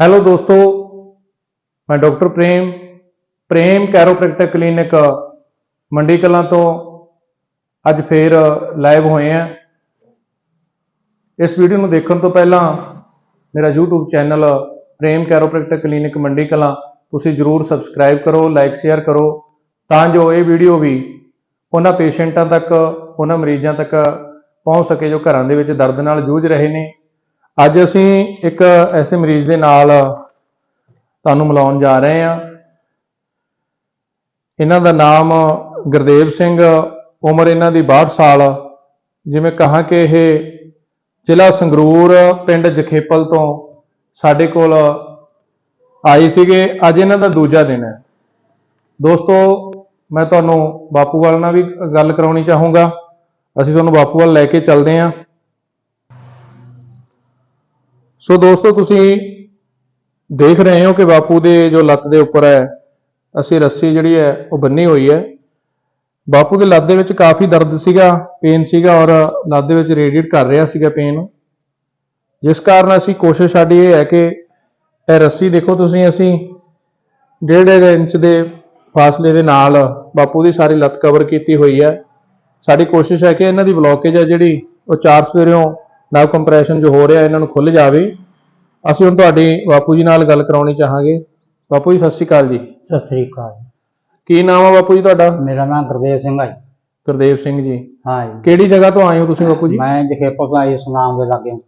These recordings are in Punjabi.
ਹੈਲੋ ਦੋਸਤੋ ਮੈਂ doctor Prem Prem chiropractic clinic Mandi Kalan ਤੋਂ ਅੱਜ ਫੇਰ ਲਾਈਵ ਹੋਏ ਆ ਇਸ ਵੀਡੀਓ ਨੂੰ ਦੇਖਣ ਤੋਂ ਪਹਿਲਾਂ ਮੇਰਾ YouTube channel Prem chiropractic clinic Mandi Kalan ਤੁਸੀਂ ਜਰੂਰ ਸਬਸਕ੍ਰਾਈਬ ਕਰੋ ਲਾਈਕ ਸ਼ੇਅਰ ਕਰੋ ਤਾਂ ਜੋ ਇਹ ਵੀਡੀਓ ਵੀ ਉਹਨਾਂ ਪੇਸ਼ੈਂਟਾਂ ਤੱਕ ਉਹਨਾਂ ਮਰੀਜ਼ਾਂ ਤੱਕ ਪਹੁੰਚ ਸਕੇ ਜੋ ਘਰਾਂ ਦੇ ਵਿੱਚ ਦਰਦ ਨਾਲ ਜੂਝ ਰਹੇ ਨੇ ਅੱਜ ਅਸੀਂ ਇੱਕ ਐਸੇ ਮਰੀਜ਼ ਦੇ ਨਾਲ ਤੁਹਾਨੂੰ ਮਿਲਾਉਣ ਜਾ ਰਹੇ ਹਾਂ। ਇਹਨਾਂ ਦਾ ਨਾਮ ਗੁਰਦੇਵ ਸਿੰਘ, ਉਮਰ ਇਹਨਾਂ ਦੀ 62 ਸਾਲ। ਜਿਵੇਂ ਕਹਾਂ ਕਿ ਇਹ ਜ਼ਿਲ੍ਹਾ ਸੰਗਰੂਰ, ਪਿੰਡ ਜਖੇਪਲ ਤੋਂ ਸਾਡੇ ਕੋਲ ਆਏ ਸੀਗੇ। ਅੱਜ ਇਹਨਾਂ ਦਾ ਦੂਜਾ ਦਿਨ ਹੈ। ਦੋਸਤੋ, ਮੈਂ ਤੁਹਾਨੂੰ ਬਾਪੂ ਵਾਲ ਨਾਲ ਵੀ ਗੱਲ ਕਰਾਉਣੀ ਚਾਹੂੰਗਾ। ਅਸੀਂ ਤੁਹਾਨੂੰ ਬਾਪੂ ਵਾਲ ਲੈ ਕੇ ਚੱਲਦੇ ਹਾਂ। ਸੋ ਦੋਸਤੋ, ਤੁਸੀਂ ਦੇਖ ਰਹੇ ਹੋ ਕਿ ਬਾਪੂ ਦੇ ਜੋ ਲੱਤ ਦੇ ਉੱਪਰ ਹੈ, ਅਸੀਂ ਰੱਸੀ ਜਿਹੜੀ ਹੈ, ਉਹ ਬੰਨੀ ਹੋਈ ਹੈ। ਬਾਪੂ ਦੇ ਲੱਤ ਦੇ ਵਿੱਚ ਕਾਫੀ ਦਰਦ ਸੀਗਾ ਪੇਨ ਸੀਗਾ ਔਰ ਲੱਤ ਦੇ ਵਿੱਚ ਰੇਡੀਏਟ ਕਰ ਰਿਹਾ ਸੀਗਾ ਪੇਨ ਜਿਸ ਕਾਰਨ ਅਸੀਂ ਕੋਸ਼ਿਸ਼ ਸਾਡੀ ਇਹ ਹੈ ਕਿ ਇਹ ਰੱਸੀ ਦੇਖੋ ਤੁਸੀਂ, ਅਸੀਂ ਡੇਢ ਡੇਢ ਇੰਚ ਦੇ ਫਾਸਲੇ ਦੇ ਨਾਲ ਬਾਪੂ ਦੀ ਸਾਰੀ ਲੱਤ ਕਵਰ ਕੀਤੀ ਹੋਈ ਹੈ। ਸਾਡੀ ਕੋਸ਼ਿਸ਼ ਹੈ ਕਿ ਇਹਨਾਂ ਦੀ ਬਲੋਕੇਜ ਹੈ ਜਿਹੜੀ, ਉਹ ਚਾਰ ਸਵੇਰੋਂ ਨਵ ਕੰਪਰੈਸ਼ਨ ਜੋ ਹੋ ਰਿਹਾ ਇਹਨਾਂ ਨੂੰ ਖੁੱਲ ਜਾਵੇ। ਅਸੀਂ ਹੁਣ ਤੁਹਾਡੀ ਬਾਪੂ ਜੀ ਨਾਲ ਗੱਲ ਕਰਾਉਣੀ ਚਾਹਾਂਗੇ। ਬਾਪੂ ਜੀ ਸਤਿ ਸ਼੍ਰੀ ਅਕਾਲ ਜੀ। ਸਤਿ ਸ੍ਰੀ ਅਕਾਲ ਕੀ ਨਾਮ ਹੈ ਬਾਪੂ ਜੀ ਤੁਹਾਡਾ? ਮੇਰਾ ਨਾਮ ਗੁਰਦੇਵ ਸਿੰਘ ਹੈ ਜੀ। ਗੁਰਦੇਵ ਸਿੰਘ ਜੀ। ਹਾਂ ਜੀ। ਕਿਹੜੀ ਜਗ੍ਹਾ ਤੋਂ ਆਏ ਹੋ ਤੁਸੀਂ ਬਾਪੂ ਜੀ? ਮੈਂ ਜਖੇਪਲ ਤੋਂ ਆਈ ਸੁਨਾਮ ਦੇ ਲਾਗੇ।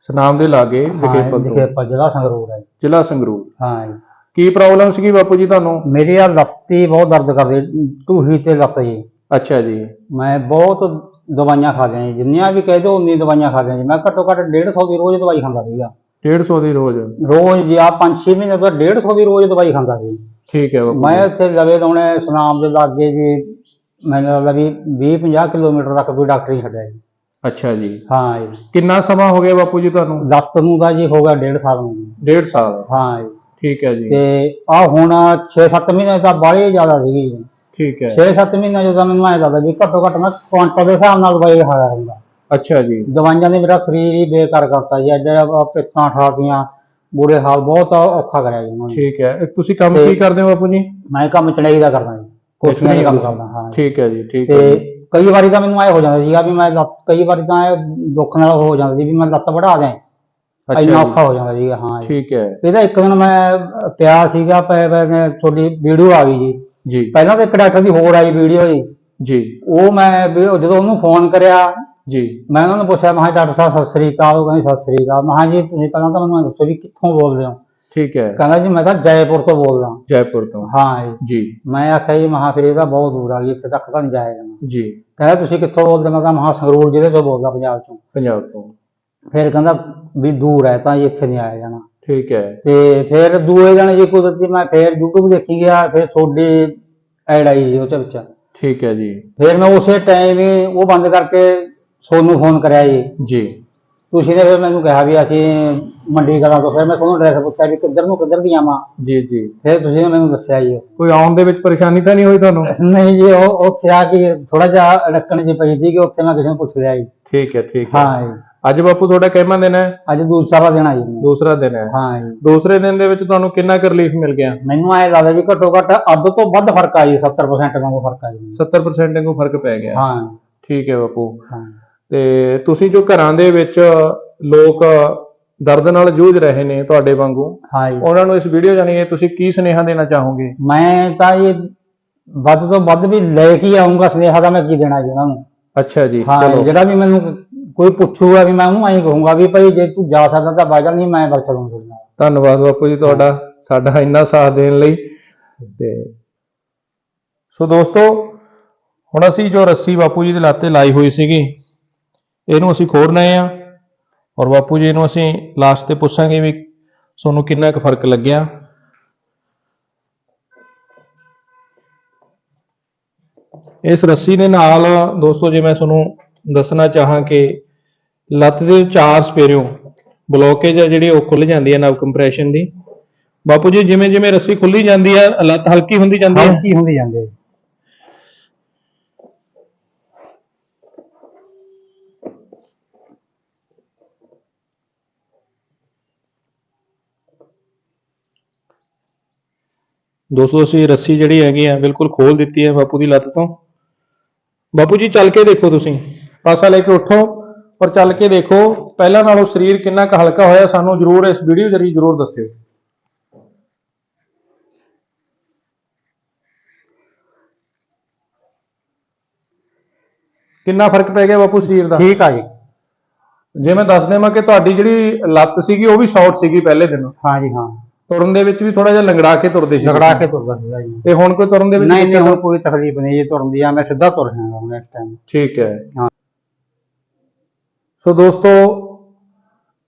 ਸਨਾਮ ਦੇ ਲਾਗੇ ਜਖੇਪਲ ਤੋਂ। ਜਖੇਪਲ ਜ਼ਿਲ੍ਹਾ ਸੰਗਰੂਰ ਹੈ ਜੀ। ਜ਼ਿਲ੍ਹਾ ਸੰਗਰੂਰ। ਹਾਂ ਜੀ। ਕੀ ਪ੍ਰੋਬਲਮ ਸੀਗੀ ਬਾਪੂ ਜੀ ਤੁਹਾਨੂੰ? ਮੇਰੀ ਆ ਲੱਤੀ ਬਹੁਤ ਦਰਦ ਕਰਦੀ ਢੂਹੀ ਤੇ ਲੱਤ ਜੀ। ਅੱਛਾ ਜੀ। ਮੈਂ ਬਹੁਤ ਦਵਾਈਆਂ ਖਾ ਜੀ। ਜਿੰਨੀਆਂ ਵੀ ਕਹਿ ਦਿਓ ਉਨੀ ਦਵਾਈਆਂ ਖਾ ਲਿਆ ਜੀ। ਮੈਂ ਘੱਟੋ ਘੱਟ 150 ਦੀ ਰੋਜ਼ ਦਵਾਈ ਖਾਂਦਾ ਸੀਗਾ। 150 ਦੀ ਰੋਜ਼? ਰੋਜ਼ ਜੀ ਆ 5-6 ਮਹੀਨੇ ਤੋਂ 150 ਦੀ ਰੋਜ਼ ਦਵਾਈ ਖਾਂਦਾ ਸੀ। ਠੀਕ ਹੈ ਬਾਪੂ ਮੈਂ। ਇੱਥੇ ਲਵੇ ਲਾਉਣੇ ਸੁਨਾਮ ਦੇ ਲਾਗੇ ਜੀ ਮੈਨੂੰ ਲੱਗਦਾ ਵੀ 20-50 ਕਿਲੋਮੀਟਰ ਤੱਕ ਕੋਈ ਡਾਕਟਰ ਹੀ ਛੱਡਿਆ ਜੀ। ਅੱਛਾ ਜੀ। ਹਾਂ ਜੀ। ਕਿੰਨਾ ਸਮਾਂ ਹੋ ਗਿਆ ਬਾਪੂ ਜੀ ਤੁਹਾਨੂੰ? ਲੱਤ ਨੂੰ ਦਾ ਜੀ ਹੋ ਗਿਆ 1.5 ਸਾਲ ਨੂੰ ਜੀ। ਡੇਢ ਸਾਲ। ਹਾਂ ਜੀ। ਠੀਕ ਹੈ ਜੀ। ਤੇ ਆ ਹੁਣ 6-7 ਮਹੀਨੇ ਤਾਂ ਬਾਹਲੀ ਜ਼ਿਆਦਾ ਸੀਗੀ ਠੀਕ ਹੈ। 6-7 ਮਹੀਨੇ ਜਦੋਂ ਮੈਨੂੰ ਐਂ ਲੱਗਦਾ ਵੀ ਘੱਟੋ ਘੱਟ ਮੈਂ ਕੁਆਂਟਲ ਦੇ ਹਿਸਾਬ ਨਾਲ ਦਵਾਈ ਖਾਇਆ ਹੁੰਦਾ। ਅੱਛਾ ਜੀ। ਦਵਾਈਆਂ ਨੇ ਮੇਰਾ ਸਰੀਰ ਹੀ ਬੇਕਾਰ ਕਰਤਾ ਜੀ। ਅੱਜ ਪਿੱਤਾਂ ਠਾਤੀਆਂ ਬੁਰੇ ਹਾਲ ਬਹੁਤ ਔਖਾ ਕਰਿਆ ਜੀ ਉਹਨਾਂ ਨੇ। ਠੀਕ ਹੈ। ਤੁਸੀਂ ਕੰਮ ਕੀ ਕਰਦੇ ਹੋ ਬਾਪੂ ਜੀ? ਮੈਂ ਕੰਮ ਚੜਾਈ ਦਾ ਕਰਦਾ ਜੀ। ਕੋਸ਼ਿਸ਼ਾਂ ਦਾ ਕੰਮ। ਕਰਦਾ ਹਾਂ। ਠੀਕ ਹੈ ਜੀ ਠੀਕ ਹੈ ਤੇ। ਕਈ ਵਾਰੀ ਤਾਂ ਮੈਨੂੰ ਐ ਹੋ ਜਾਂਦਾ ਸੀਗਾ ਵੀ ਮੈਂ ਕਈ ਵਾਰੀ ਤਾਂ ਦੁੱਖ ਨਾਲ ਹੋ ਜਾਂਦਾ ਸੀ ਵੀ ਮੈਂ ਲੱਤ ਵੜਾ ਦਿਆਂ। ਅੱਛਾ ਇੰਨਾ ਔਖਾ ਹੋ ਜਾਂਦਾ ਸੀਗਾ ਹਾਂ ਠੀਕ ਹੈ। ਇਹਦਾ ਇੱਕ ਦਿਨ ਮੈਂ ਪਿਆ ਸੀਗਾ ਪੈ ਪੈ ਤੁਹਾਡੀ ਵੀਡੀਓ ਆ ਗਈ ਜੀ। ਜੀ। ਪਹਿਲਾਂ ਤਾਂ ਇੱਕ ਡਾਕਟਰ ਦੀ ਹੋਰ ਆਈ ਵੀਡੀਓ ਜੀ। ਜੀ। ਉਹ ਮੈਂ ਵੀ ਉਹ ਜਦੋਂ ਉਹਨੂੰ ਫੋਨ ਕਰਿਆ ਜੀ। ਮੈਂ ਉਹਨਾਂ ਨੂੰ ਪੁੱਛਿਆ ਮੈਂ ਕਿਹਾ ਡਾਕਟਰ ਸਾਹਿਬ ਸਤਿ ਸ੍ਰੀ ਅਕਾਲ। ਉਹ ਕਹਿੰਦੇ ਸਤਿ ਸ੍ਰੀ ਅਕਾਲ। ਮੈਂ ਕਿਹਾ ਜੀ ਤੁਸੀਂ ਪਹਿਲਾਂ ਤਾਂ ਮੈਨੂੰ ਦੱਸੋ ਵੀ ਕਿੱਥੋਂ ਬੋਲਦੇ ਹੋ? ਠੀਕ ਹੈ। ਕਹਿੰਦਾ ਜੀ ਮੈਂ ਤਾਂ ਜੈਪੁਰ ਤੋਂ ਬੋਲਦਾ ਜੈਪੁਰ ਤੋਂ। ਹਾਂ ਜੀ। ਮੈਂ ਆਖਿਆ ਜੀ ਮਹਾ ਫਿਰ ਇਹਦਾ ਬਹੁਤ ਦੂਰ ਆ ਗਈ ਇੱਥੇ ਤੱਕ ਤਾਂ ਨਹੀਂ ਜਾਇਆ ਜਾਣਾ ਜੀ। ਕਹਿੰਦਾ ਤੁਸੀਂ ਕਿੱਥੋਂ ਬੋਲਦੇ? ਮੈਂ ਕਿਹਾ ਮਹਾ ਸੰਗਰੂਰ ਜ਼ਿਲ੍ਹੇ ਤੋਂ ਬੋਲਦਾ ਪੰਜਾਬ ਚੋਂ। ਪੰਜਾਬ ਤੋਂ। ਫਿਰ ਕਹਿੰਦਾ ਵੀ ਦੂਰ ਹੈ ਤਾਂ ਇੱਥੇ ਨਹੀਂ ਆਇਆ ਜਾਣਾ। ਠੀਕ ਹੈ। ਤੇ ਫਿਰ ਦੂਏ ਦਿਨ ਜੀ ਕੁਦਰਤੀ ਮੈਂ ਫਿਰ YouTube ਦੇਖੀ ਗਿਆ ਫਿਰ ਤੁਹਾਡੀ ਐਡ ਆਈ ਜੀ ਉਹਦੇ ਵਿੱਚ। ਠੀਕ ਹੈ ਜੀ। ਫਿਰ ਮੈਂ ਉਸੇ ਟਾਈਮ ਹੀ ਉਹ ਬੰਦ ਕਰਕੇ ਸੋਨੂੰ ਫੋਨ ਕਰਿਆ ਜੀ। ਜੀ। ਤੁਸੀਂ ਨੇ ਫਿਰ ਮੈਨੂੰ ਕਿਹਾ ਵੀ ਅਸੀਂ ਮੰਡੀ ਕਲਾਂ ਤੋਂ ਫਿਰ ਮੈਂ ਤੁਹਾਨੂੰ ਐਡਰੈਸ ਪੁੱਛਿਆ ਵੀ ਕਿੱਧਰ ਨੂੰ ਕਿੱਧਰ ਦੀ ਆਵਾਂ ਜੀ ਜੀ। ਫਿਰ ਤੁਸੀਂ ਨੇ ਮੈਨੂੰ ਦੱਸਿਆ ਜੀ। ਕੋਈ ਆਉਣ ਦੇ ਵਿੱਚ ਪਰੇਸ਼ਾਨੀ ਤਾਂ ਨਹੀਂ ਹੋਈ ਤੁਹਾਨੂੰ? ਨਹੀਂ ਜੀ ਉਹ ਉੱਥੇ ਆ ਕੇ ਥੋੜਾ ਜਿਹਾ ਅੜਕਣ ਜੀ ਪਈ ਸੀ ਕਿ ਉੱਥੇ ਮੈਂ ਕਿਸੇ ਨੂੰ ਪੁੱਛ ਲਿਆ ਜੀ। ਠੀਕ ਹੈ ਠੀਕ ਹੈ। ਹਾਂ ਜੀ। ਅੱਜ ਬਾਪੂ ਤੁਹਾਡਾ ਕਿੰਨਾ ਦਿਨ ਹੈ? ਅੱਜ ਦੂਸਰਾ ਦਿਨ ਆ ਜੀ। ਦੂਸਰਾ ਦਿਨ ਹੈ। ਹਾਂ ਜੀ। ਦੂਸਰੇ ਦਿਨ ਦੇ ਵਿੱਚ ਤੁਹਾਨੂੰ ਕਿੰਨਾ ਕੁ ਰਿਲੀਫ ਮਿਲ ਗਿਆ? ਮੈਨੂੰ ਐ ਲੱਗਦਾ ਵੀ ਘੱਟੋ ਘੱਟ ਅੱਧ ਤੋਂ ਵੱਧ ਫ਼ਰਕ ਆ ਜੀ 70% ਵਾਂਗੂ ਫ਼ਰਕ ਆ ਜੀ। 70% ਨੂੰ ਫ਼ਰਕ ਪੈ ਗਿਆ। ਹਾਂ। ਠੀਕ ਹੈ ਬਾਪੂ। ਹਾਂ। ਤੇ ਤੁਸੀਂ ਜੋ ਘਰਾਂ ਦੇ ਵਿੱਚ ਲੋਕ ਦਰਦ ਨਾਲ ਜੂਝ ਰਹੇ ਨੇ ਤੁਹਾਡੇ ਵਾਂਗੂ ਹਾਂ ਜੀ। ਉਹਨਾਂ ਨੂੰ ਇਸ ਵੀਡੀਓ ਜਾਨੀ ਤੁਸੀਂ ਕੀ ਸੁਨੇਹਾ ਦੇਣਾ ਚਾਹੋਗੇ? ਮੈਂ ਤਾਂ ਇਹ ਵੱਧ ਤੋਂ ਵੱਧ ਵੀ ਲੈ ਕੇ ਆਉਂਗਾ ਸੁਨੇਹਾ ਦਾ ਮੈਂ ਕੀ ਦੇਣਾ ਜੀ ਉਹਨਾਂ ਨੂੰ। ਅੱਛਾ ਜੀ ਚਲੋ। ਜਿਹੜਾ ਵੀ ਮੈਨੂੰ ਕੋਈ ਪੁੱਛੂਗਾ ਵੀ ਮੈਂ ਉਹਨੂੰ ਐਂ ਕਹੂੰਗਾ ਵੀ ਭਾਈ ਜੇ ਤੂੰ ਜਾ ਸਕਦਾ ਤਾਂ ਬਾਜਾ ਨਹੀਂ ਮੈਂ ਵਰਤ ਲੂੰ ਤੁਹਾਡੇ ਨਾਲ। ਧੰਨਵਾਦ ਬਾਪੂ ਜੀ ਤੁਹਾਡਾ, ਸਾਡਾ ਇੰਨਾ ਸਾਥ ਦੇਣ ਲਈ। ਤੇ ਸੋ ਦੋਸਤੋ, ਹੁਣ ਅਸੀਂ ਜੋ ਰੱਸੀ ਬਾਪੂ ਜੀ ਦੇ ਲਾਤੇ ਲਾਈ ਹੋਈ ਸੀਗੀ, ਇਹਨੂੰ ਅਸੀਂ ਖੋਲਣਾ ਆ ਔਰ ਬਾਪੂ ਜੀ ਨੂੰ ਅਸੀਂ ਲਾਸਟ ਤੇ ਪੁੱਛਾਂਗੇ ਵੀ ਤੁਹਾਨੂੰ ਕਿੰਨਾ ਕੁ ਫ਼ਰਕ ਲੱਗਿਆ। ਇਸ ਰੱਸੀ ਦੇ ਨਾਲ ਦੋਸਤੋ, ਜੇ ਮੈਂ ਤੁਹਾਨੂੰ ਦੱਸਣਾ ਚਾਹਾਂ ਕਿ ਲੱਤ ਦੇ ਚਾਰ ਸਪੇਰਿਓ ਬਲੋਕੇਜ ਹੈ ਜਿਹੜੀ ਉਹ ਖੁੱਲ ਜਾਂਦੀ ਹੈ ਨਵ ਕੰਪਰੈਸ਼ਨ ਦੀ। ਬਾਪੂ ਜੀ ਜਿਵੇਂ ਜਿਵੇਂ ਰੱਸੀ ਖੁੱਲੀ ਜਾਂਦੀ ਹੈ ਲੱਤ ਹਲਕੀ ਹੁੰਦੀ ਜਾਂਦੀ ਹੈ? ਹਲਕੀ ਹੁੰਦੀ ਜਾਂਦੀ ਹੈ। ਦੋਸਤੋ ਅਸੀਂ ਰੱਸੀ ਜਿਹੜੀ ਹੈਗੀ ਆ ਬਿਲਕੁਲ ਖੋਲ ਦਿੱਤੀ ਹੈ ਬਾਪੂ ਦੀ ਲੱਤ ਤੋਂ। ਬਾਪੂ ਜੀ ਚੱਲ ਕੇ ਦੇਖੋ ਤੁਸੀਂ। ਪਾਸਾ ਲੈ ਕੇ ਉੱਠੋ। ਔਰ ਚੱਲ ਕੇ ਦੇਖੋ ਪਹਿਲਾਂ ਨਾਲੋਂ ਸਰੀਰ ਕਿੰਨਾ ਕੁ ਹਲਕਾ ਹੋਇਆ ਸਾਨੂੰ ਜਰੂਰ ਇਸ ਵੀਡੀਓ ਜਰੀਏ ਜਰੂਰ ਦੱਸਿਓ। ਕਿੰਨਾ ਫ਼ਰਕ ਪੈ ਗਿਆ ਬਾਪੂ ਸਰੀਰ ਦਾ? ਠੀਕ ਆ ਜੀ। ਜੇ ਮੈਂ ਦੱਸ ਦੇਵਾਂ ਕਿ ਤੁਹਾਡੀ ਜਿਹੜੀ ਲੱਤ ਸੀਗੀ ਉਹ ਵੀ ਸ਼ਾਰਟ ਸੀਗੀ ਪਹਿਲੇ ਦਿਨ। ਹਾਂ ਜੀ ਹਾਂ। ਤੁਰਨ ਦੇ ਵਿੱਚ ਵੀ ਥੋੜਾ ਜਿਹਾ ਲੰਗੜਾ ਕੇ ਤੁਰਦੇ ਸੀ। ਝਗੜਾ ਕੇ ਤੁਰਦਾ ਸੀਗਾ ਜੀ। ਤੇ ਹੁਣ ਕੋਈ ਤੁਰਨ ਦੇ ਵਿੱਚ ਨਹੀਂ ਕਿੰਨੀ ਨਹੀਂ ਹੁਣ ਕੋਈ ਤਕਲੀਫ ਨਹੀਂ ਜੀ ਤੁਰਨ ਦੀ। ਆ ਮੈਂ ਸਿੱਧਾ ਤੁਰ ਜਾਵਾਂਗਾ ਹੁਣ ਇਸ ਟਾਈਮ ਠੀਕ ਹੈ। ਹਾਂ। ਸੋ ਦੋਸਤੋ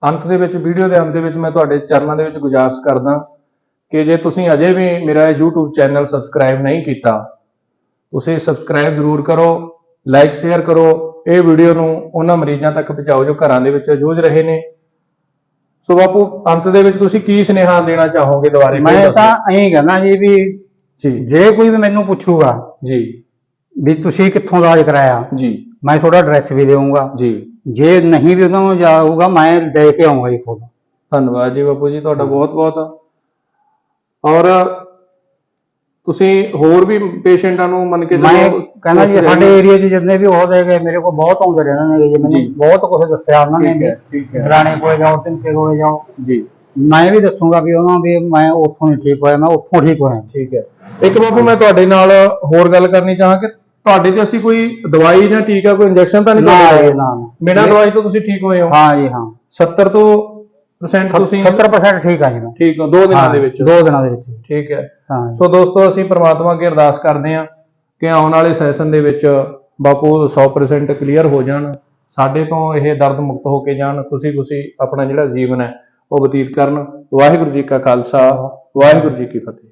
ਅੰਤ ਦੇ ਵਿੱਚ ਵੀਡੀਓ ਦੇ ਅੰਤ ਦੇ ਵਿੱਚ ਮੈਂ ਤੁਹਾਡੇ ਚਰਨਾਂ ਦੇ ਵਿੱਚ ਗੁਜ਼ਾਰਿਸ਼ ਕਰਦਾ ਕਿ ਜੇ ਤੁਸੀਂ ਅਜੇ ਵੀ ਮੇਰਾ YouTube ਚੈਨਲ ਸਬਸਕ੍ਰਾਈਬ ਨਹੀਂ ਕੀਤਾ ਤੁਸੀਂ ਸਬਸਕ੍ਰਾਈਬ ਜ਼ਰੂਰ ਕਰੋ ਲਾਈਕ ਸ਼ੇਅਰ ਕਰੋ। ਇਹ ਵੀਡੀਓ ਨੂੰ ਉਹਨਾਂ ਮਰੀਜ਼ਾਂ ਤੱਕ ਪਹੁੰਚਾਓ ਜੋ ਘਰਾਂ ਦੇ ਵਿੱਚ ਜੂਝ ਰਹੇ ਨੇ। ਸੋ ਬਾਪੂ ਅੰਤ ਦੇ ਵਿੱਚ ਤੁਸੀਂ ਕੀ ਸੁਨੇਹਾ ਦੇਣਾ ਚਾਹੋਗੇ ਦੁਬਾਰੇ? ਮੈਂ ਤਾਂ। ਐਂ ਕਹਿੰਦਾ ਜੀ ਵੀ ਜੀ। ਜੇ ਕੋਈ ਵੀ ਮੈਨੂੰ ਪੁੱਛੂਗਾ ਜੀ। ਵੀ ਤੁਸੀਂ ਕਿੱਥੋਂ ਇਲਾਜ ਕਰਾਇਆ ਜੀ। ਮੈਂ ਤੁਹਾਡਾ ਐਡਰੈਸ ਵੀ ਦੇਵਾਂਗਾ ਜੀ। ਜੇ ਨਹੀਂ ਵੀ ਉਹਨਾਂ ਨੂੰ ਜਾਊਗਾ ਮੈਂ ਦੇ ਕੇ ਆਉਂਗਾ ਜੀ ਖੁਦ। ਧੰਨਵਾਦ ਜੀ ਬਾਪੂ ਜੀ ਤੁਹਾਡਾ ਬਹੁਤ ਬਹੁਤ। ਔਰ ਤੁਸੀਂ ਹੋਰ ਵੀ ਪੇਸ਼ੈਂਟਾਂ ਨੂੰ ਮੰਨ ਕੇ ਮੈਂ ਚੱਲੋ, ਕਹਿੰਦਾ ਜੀ ਸਾਡੇ ਹੋ। ਏਰੀਆ 'ਚ ਜਿੰਨੇ ਵੀ ਉਹ ਗਏ ਮੇਰੇ ਕੋਲ ਬਹੁਤ ਆਉਂਦੇ ਰਹਿੰਦੇ ਨੇ ਜੀ ਮੈਨੂੰ ਜੀ। ਬਹੁਤ ਕੁਝ ਦੱਸਿਆ ਉਹਨਾਂ ਨੇ ਠੀਕ ਵੀ। ਹੈ ਠੀਕ ਹੈ। ਫਲਾਣੇ ਕੋਲੇ ਜਾਓ ਤਿੰਕੇ ਕੋਲੇ ਜਾਓ। ਜੀ। ਮੈਂ ਵੀ ਦੱਸੂਗਾ ਵੀ ਉਹਨਾਂ ਵੀ ਮੈਂ ਉੱਥੋਂ ਨਹੀਂ ਠੀਕ ਹੋਇਆ ਮੈਂ ਉੱਥੋਂ ਠੀਕ ਹੋਇਆ। ਠੀਕ ਹੈ। ਇੱਕ ਬਾਪੂ ਮੈਂ ਤੁਹਾਡੇ ਨਾਲ ਹੋਰ ਗੱਲ ਕਰਨੀ ਚਾਹਾਂ ਕਿ ਤੁਹਾਡੇ ਤੇ ਅਸੀਂ ਕੋਈ ਦਵਾਈ ਜਾਂ ਟੀਕਾ ਕੋਈ ਇੰਜੈਕਸ਼ਨ ਤਾਂ ਨਹੀਂ ਨਾ ਜੀ ਲਾਇਆ? ਨਾ ਨਾ। ਬਿਨਾਂ ਦਵਾਈ ਤੋਂ ਤੁਸੀਂ ਠੀਕ ਹੋਏ ਹੋ? ਹਾਂ ਜੀ ਹਾਂ। 70 ਤੋਂ percent ਤੁਸੀਂ 70% ਠੀਕ ਆ ਜੀ ਮੈਂ। ਠੀਕ ਹੋ ਦੋ ਦਿਨਾਂ ਹਾਂ, ਦੇ ਵਿੱਚ। ਦੋ ਦਿਨਾਂ ਦੇ ਵਿੱਚ। ਠੀਕ ਹੈ। ਹਾਂ ਜੀ। ਸੋ ਦੋਸਤੋ ਅਸੀਂ ਪ੍ਰਮਾਤਮਾ ਅੱਗੇ ਅਰਦਾਸ ਕਰਦੇ ਹਾਂ ਕਿ ਆਉਣ ਵਾਲੇ ਸੈਸ਼ਨ ਦੇ ਵਿੱਚ ਬਾਪੂ 100% ਕਲੀਅਰ ਹੋ ਜਾਣ ਸਾਡੇ ਤੋਂ ਇਹ ਦਰਦ ਮੁਕਤ ਹੋ ਕੇ ਜਾਣ ਖੁਸ਼ੀ ਖੁਸ਼ੀ ਆਪਣਾ ਜਿਹੜਾ ਜੀਵਨ ਹੈ ਉਹ ਬਤੀਤ ਕਰਨ। ਵਾਹਿਗੁਰੂ ਜੀ ਕਾ ਖਾਲਸਾ ਵਾਹਿਗੁਰੂ ਜੀ ਕੀ ਫਤਿਹ।